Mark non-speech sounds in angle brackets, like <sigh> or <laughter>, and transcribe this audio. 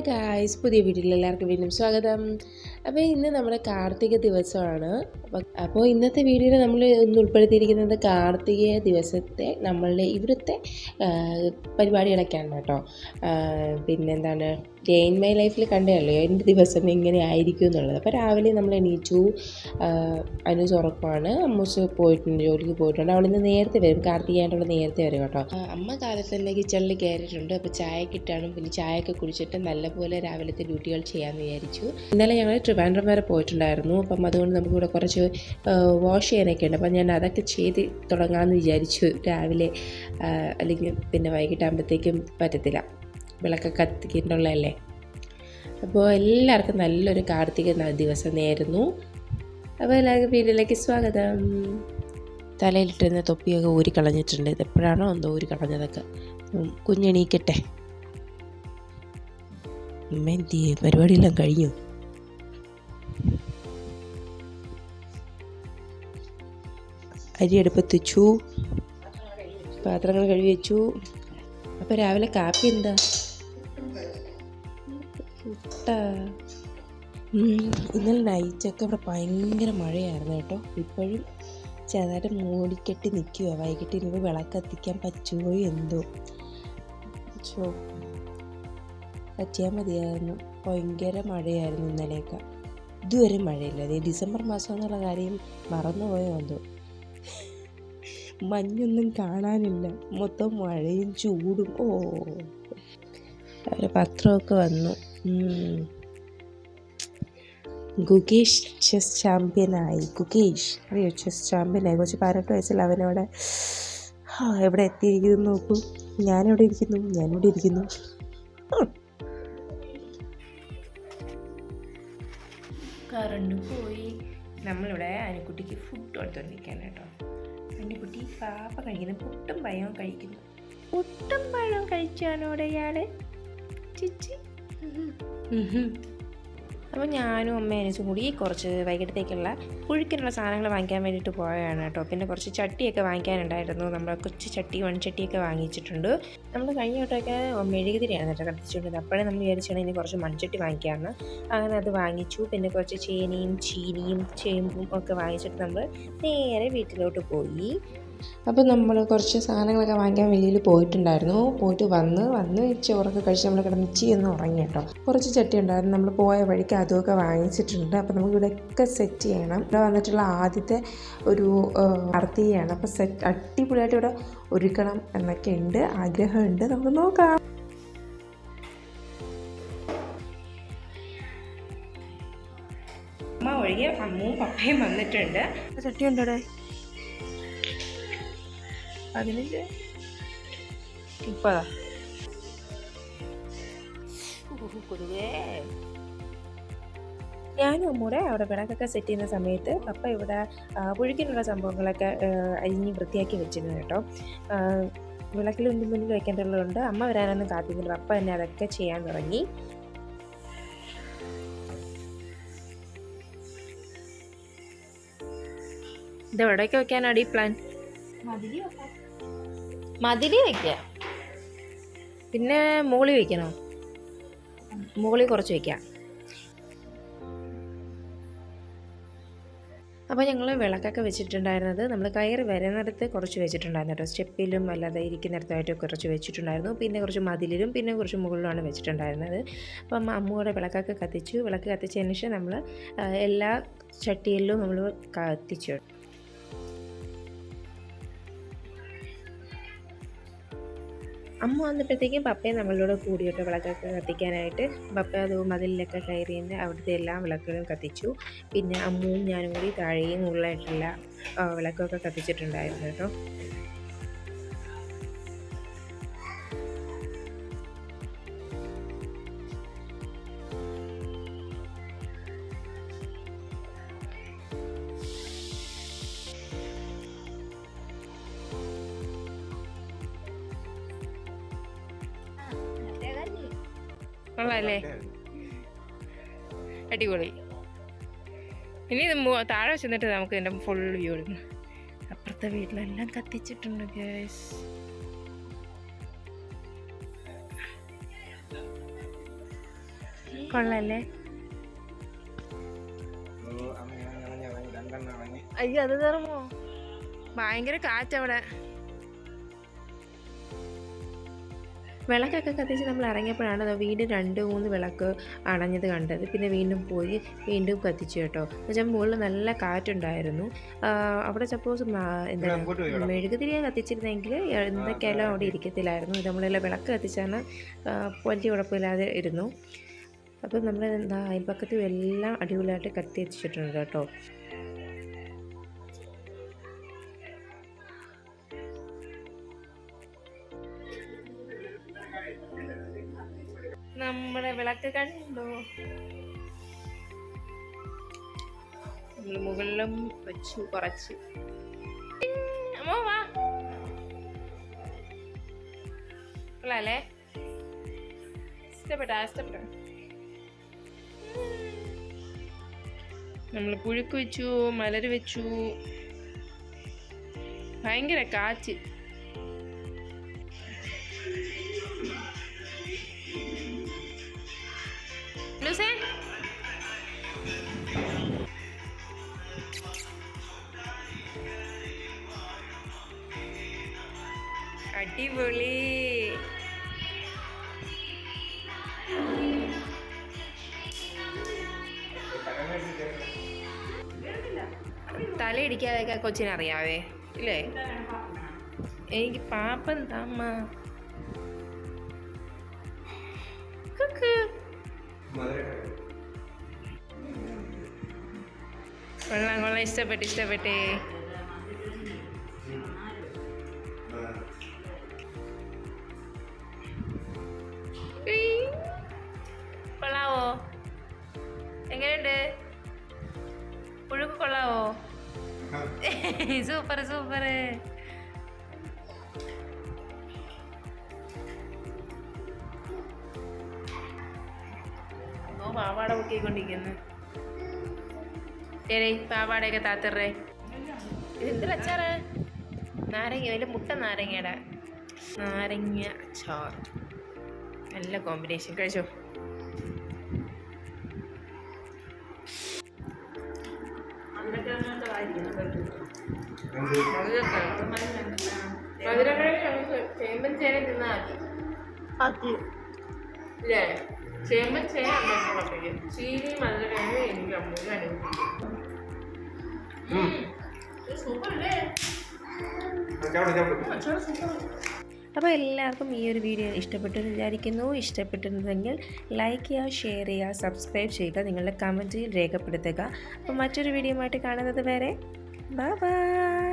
Hi guys പുതിയ വീട്ടിൽ എല്ലാവർക്കും വീണ്ടും സ്വാഗതം. അപ്പോൾ ഇന്ന് നമ്മുടെ കാർത്തിക ദിവസമാണ്. അപ്പോൾ ഇന്നത്തെ വീഡിയോയിൽ നമ്മൾ ഇന്ന് ഉൾപ്പെടുത്തിയിരിക്കുന്നത് കാർത്തിക ദിവസത്തെ നമ്മളുടെ ഇവിടുത്തെ പരിപാടികളൊക്കെയാണ് കേട്ടോ. പിന്നെന്താണ്? ഇൻ മൈ ലൈഫിൽ കണ്ടല്ലോ എന്റെ ദിവസം എങ്ങനെ ആയിരിക്കും എന്നുള്ളത്. അപ്പോൾ രാവിലെ നമ്മൾ എണീച്ചു അനുസ് ഉറക്കമാണ് അമ്മൂസ് പോയിട്ടുണ്ട് ജോലിക്ക് പോയിട്ടുണ്ട്. അവളിന്ന് നേരത്തെ വരും. കാർത്തികയായിട്ടുള്ള നേരത്തെ വരും കേട്ടോ. അമ്മ കാലത്ത് തന്നെ കിച്ചണിൽ കയറിയിട്ടുണ്ട്. അപ്പോൾ ചായ കിട്ടാനും പിന്നെ ചായയൊക്കെ കുടിച്ചിട്ട് നല്ലപോലെ രാവിലത്തെ ഡ്യൂട്ടികൾ ചെയ്യാമെന്ന് വിചാരിച്ചു. ഇന്നലെ ഞങ്ങൾ ട്രിവാൻഡ്രം വരെ പോയിട്ടുണ്ടായിരുന്നു. അപ്പം അതുകൊണ്ട് നമുക്കിവിടെ കുറച്ച് വാഷ് ചെയ്യാനൊക്കെ ഉണ്ട്. അപ്പം ഞാൻ അതൊക്കെ ചെയ്ത് തുടങ്ങാമെന്ന് വിചാരിച്ചു. രാവിലെ അല്ലെങ്കിൽ പിന്നെ വൈകിട്ടാകുമ്പോഴത്തേക്കും പറ്റത്തില്ല. വിളക്കൊക്കെ കത്തിക്കേണ്ടുള്ളതല്ലേ അപ്പോൾ എല്ലാവർക്കും നല്ലൊരു കാർത്തിക ദിവസം നേരുന്നു. അപ്പോൾ എല്ലാവർക്കും വീട്ടിലേക്ക് സ്വാഗതം. തലയിലിട്ടിരുന്ന തൊപ്പിയൊക്കെ ഊരി കളഞ്ഞിട്ടുണ്ട്. ഇത് എപ്പോഴാണോ എന്തോ ഊരി കളഞ്ഞതൊക്കെ. കുഞ്ഞെണീക്കട്ടെ. അമ്മ എന്ത്? പരിപാടിയെല്ലാം കഴിഞ്ഞു? അരി അടുപ്പത്ത് വെച്ചു. പാത്രങ്ങൾ കഴുകി വെച്ചു. അപ്പോൾ രാവിലെ കാപ്പി എന്താ? പുട്ടാ. ഇന്നലെ നൈറ്റൊക്കെ ഇവിടെ ഭയങ്കര മഴയായിരുന്നു കേട്ടോ. ഇപ്പോഴും ചെറുതായിട്ട് മൂടിക്കെട്ടി നിൽക്കുക വൈകിട്ട് ഇനി വിളക്ക് കത്തിക്കാൻ പറ്റുമോ എന്തോ. ചോ പറ്റിയാൽ മതിയായിരുന്നു. ഭയങ്കര മഴയായിരുന്നു ഇന്നലെയൊക്കെ. ഇതുവരെ മഴയില്ല. അതേ ഡിസംബർ മാസം എന്നുള്ള കാര്യം മറന്നുപോയോ എന്തോ. മഞ്ഞൊന്നും കാണാനില്ല. മൊത്തം മഴയും ചൂടും. ഓ. പത്രമൊക്കെ വന്നു. ഉം. ഗുകേഷ് ചെസ് ചാമ്പ്യനായി. ഗുഗീഷ് അറിയോ? ചെസ് ചാമ്പ്യനായി. കുറച്ച് പതിനെട്ട് വയസ്സിൽ അവനവിടെ എവിടെ എത്തിയിരിക്കുന്നു നോക്കൂ. ഞാനെവിടെ ഇരിക്കുന്നു. ഞാനിവിടെ ഇരിക്കുന്നു. കറണ്ട് പോയി. നമ്മളിവിടെ അനുക്കുട്ടിക്ക് ഫുഡ് കൊടുത്തോണ്ടിരിക്കുകയാണ് കേട്ടോ. അനുക്കുട്ടി പാപ്പ കഴിക്കുന്നു. പുട്ടും പഴവും കഴിക്കുന്നു. പുട്ടും പഴവും കഴിച്ചാണോടെ ഇയാൾ? ചിച്ചി. അപ്പോൾ ഞാനും അമ്മയും അനുസും കൂടി കുറച്ച് വൈകിട്ടത്തേക്കുള്ള പുഴുക്കിനുള്ള സാധനങ്ങൾ വാങ്ങിക്കാൻ വേണ്ടിയിട്ട് പോയതാണ് കേട്ടോ. പിന്നെ കുറച്ച് ചട്ടിയൊക്കെ വാങ്ങിക്കാനുണ്ടായിരുന്നു. നമ്മൾ കൊച്ചു ചട്ടി മൺചട്ടിയൊക്കെ വാങ്ങിച്ചിട്ടുണ്ട്. നമ്മൾ കഴിഞ്ഞ വട്ടമൊക്കെ മെഴുകുതിരിയാണ് കേട്ടോ കത്തിച്ചുകൊണ്ടത് അപ്പോഴേ നമ്മൾ വിചാരിച്ചാണ് ഇനി കുറച്ച് മൺചട്ടി വാങ്ങിക്കാമെന്ന്. അങ്ങനെ അത് വാങ്ങിച്ചു. പിന്നെ കുറച്ച് ചേനയും ചീനിയും ചേമ്പും ഒക്കെ വാങ്ങിച്ചിട്ട് നമ്മൾ നേരെ വീട്ടിലോട്ട് പോയി. അപ്പോൾ നമ്മൾ കുറച്ച് സാധനങ്ങളൊക്കെ വാങ്ങിക്കാൻ വെളിയിൽ പോയിട്ടുണ്ടായിരുന്നു. പോയിട്ട് വന്ന് വന്ന് ചോറൊക്കെ കഴിച്ച് നമ്മൾ കിടന്നിച്ച് എന്ന് ഉറങ്ങി കേട്ടോ. കുറച്ച് ചട്ടി ഉണ്ടായിരുന്നു. നമ്മൾ പോയ വഴിക്ക് അതുമൊക്കെ വാങ്ങിച്ചിട്ടുണ്ട്. അപ്പോൾ നമുക്ക് ഇവിടെയൊക്കെ സെറ്റ് ചെയ്യണം. ഇവിടെ വന്നിട്ടുള്ള ആദ്യത്തെ ഒരു അർത്തിയാണ് അപ്പോൾ സെറ്റ് അടിപൊളിയായിട്ട് ഇവിടെ ഒരുക്കണം എന്നൊക്കെ ഉണ്ട്. ആഗ്രഹമുണ്ട്. നമുക്ക് നോക്കാം. അമ്മ ഒഴികെ അമ്മവും പപ്പയും വന്നിട്ടുണ്ട്. ചട്ടി ഉണ്ടോ ഇവിടെ പതിനഞ്ച് മുപ്പതാ <laughs> ഞാനും അമ്മൂടെ അവിടെ വിളക്കൊക്കെ സെറ്റ് ചെയ്യുന്ന സമയത്ത് പപ്പ ഇവിടെ പുഴുക്കിനുള്ള സംഭവങ്ങളൊക്കെ അരിഞ്ഞ് വൃത്തിയാക്കി വെച്ചിരുന്നു കേട്ടോ. വിളക്കിൽ മുന്നിൽ മുന്നിൽ വെക്കേണ്ടതുകൊണ്ട് അമ്മ വരാനൊന്നും കാത്തിരുന്നില്ല. പപ്പ തന്നെ അതൊക്കെ ചെയ്യാൻ തുടങ്ങി. ഇത് എവിടേക്ക് വെക്കാനാണ് ഈ പ്ലാൻ മതിരി വെക്കാം. പിന്നെ മുകളിൽ വെക്കണോ? മുകളിൽ കുറച്ച് വെക്കാം. അപ്പോൾ ഞങ്ങൾ വിളക്കൊക്കെ വെച്ചിട്ടുണ്ടായിരുന്നത് നമ്മൾ കയറി വരുന്നിടത്ത് കുറച്ച് വെച്ചിട്ടുണ്ടായിരുന്നു കേട്ടോ. സ്റ്റെപ്പിലും അല്ലാതെ ഇരിക്കുന്നിടത്തായിട്ട് കുറച്ച് വെച്ചിട്ടുണ്ടായിരുന്നു. പിന്നെ കുറച്ച് മതിലിലും പിന്നെ കുറച്ച് മുകളിലുമാണ് വെച്ചിട്ടുണ്ടായിരുന്നത്. അപ്പം അമ്മൂടെ വിളക്കൊക്കെ കത്തിച്ചു. വിളക്ക് കത്തിച്ചതിന് ശേഷം നമ്മൾ എല്ലാ ചട്ടിയിലും നമ്മൾ കത്തിച്ചു. അമ്മ വന്നപ്പോഴത്തേക്കും പപ്പയും നമ്മളോട് കൂടിയിട്ട് വിളക്കൊക്കെ കത്തിക്കാനായിട്ട് പപ്പ അത് മതിലിലൊക്കെ കയറി നിന്ന് അവിടുത്തെ എല്ലാ വിളക്കുകളും കത്തിച്ചു. പിന്നെ അമ്മയും ഞാനും കൂടി താഴെയും മുകളിലായിട്ടുള്ള വിളക്കൊക്കെ കത്തിച്ചിട്ടുണ്ടായിരുന്നു കേട്ടോ. കൊള്ളാല്ലേ അടിപൊളി. ഇനി ഇത് മു- താഴെ ചെന്നിട്ട് നമുക്ക് ഇതിന്റെ ഫുൾ വ്യൂ എടുക്കണം അപ്പുറത്തെ വീട്ടിലെല്ലാം കത്തിച്ചിട്ടുണ്ട് ഗേസ് കൊള്ളല്ലേ? അയ്യോ അത് തറമോ ഭയങ്കര കാറ്റവിടെ. വിളക്കൊക്കെ കത്തിച്ച് നമ്മൾ ഇറങ്ങിയപ്പോഴാണ് വീണ്ടും രണ്ട് മൂന്ന് വിളക്ക് അണഞ്ഞത് കണ്ടത്. പിന്നെ വീണ്ടും പോയി വീണ്ടും കത്തിച്ചു കേട്ടോ. എന്നുവെച്ചാൽ മുകളിൽ നല്ല കാറ്റുണ്ടായിരുന്നു. അവിടെ സപ്പോസ് എന്താ മെഴുകുതിരി കത്തിച്ചിരുന്നെങ്കിൽ എന്തൊക്കെയാലും അവിടെ ഇരിക്കത്തില്ലായിരുന്നു. ഇത് നമ്മളെല്ലാം വിളക്ക് കത്തിച്ചാണ് വലിയ കുഴപ്പമില്ലാതെ ഇരുന്നു. അപ്പം നമ്മൾ എന്താ അയൽപ്പക്കത്തും എല്ലാം അടിപൊളിയായിട്ട് കത്തിച്ചിട്ടുണ്ട് കേട്ടോ. നമ്മുടെ വിളക്ക് കണ്ടോ? മുകളിലും വെച്ചു കുറച്ച്. നമ്മൾ നമ്മൾ പുഴുക്ക് വെച്ചു മലര് വെച്ചു. ഭയങ്കര കാറ്റ്. ലൂസേ അടിപൊളി. തലയിടിക്കാതെയൊക്കെ കൊച്ചിനെ അറിയാവേ ഇല്ലേ? എനിക്ക് പാപ്പം താമ്മ. കൊള്ളാം കൊള്ളാം ഇഷ്ടപ്പെട്ട് ഇഷ്ടപ്പെട്ടേ. കൊള്ളാവോ? എങ്ങനെയുണ്ട്? പുഴുക്ക് കൊള്ളാവോ? <laughs> Super super. പാവാട പൊക്കിക്കൊണ്ടിരിക്കുന്നു. ശരി പാവാടയൊക്കെ താത്തറേ ഇതെന്തൊരു അച്ചാറ്? നാരങ്ങ അതിന്റെ മുട്ട നാരങ്ങയുടെ. നാരങ്ങ അച്ചാർ. നല്ല കോമ്പിനേഷൻ. കഴിച്ചോ? ചേമ്പൻ ചേന തിന്നാൽ മതി. ഇല്ലേ ചേമ്പൻ ചേന അമ്മയ്ക്ക് ചീനി മധുരക്കിഴങ്ങ് എനിക്ക് അമ്മൂക്ക് അനുഭവിക്കും സൂപ്പർ അല്ലേ അപ്പോൾ എല്ലാവർക്കും ഈ ഒരു വീഡിയോ ഇഷ്ടപ്പെട്ടു എന്ന് വിചാരിക്കുന്നു. ഇഷ്ടപ്പെട്ടിരുന്നെങ്കിൽ ലൈക്ക് ചെയ്യുക ഷെയർ ചെയ്യുക സബ്സ്ക്രൈബ് ചെയ്യുക നിങ്ങളുടെ കമന്റിൽ രേഖപ്പെടുത്തുക. അപ്പോൾ മറ്റൊരു വീഡിയോ ആയിട്ട് കാണുന്നത് വരെ ബൈ ബൈ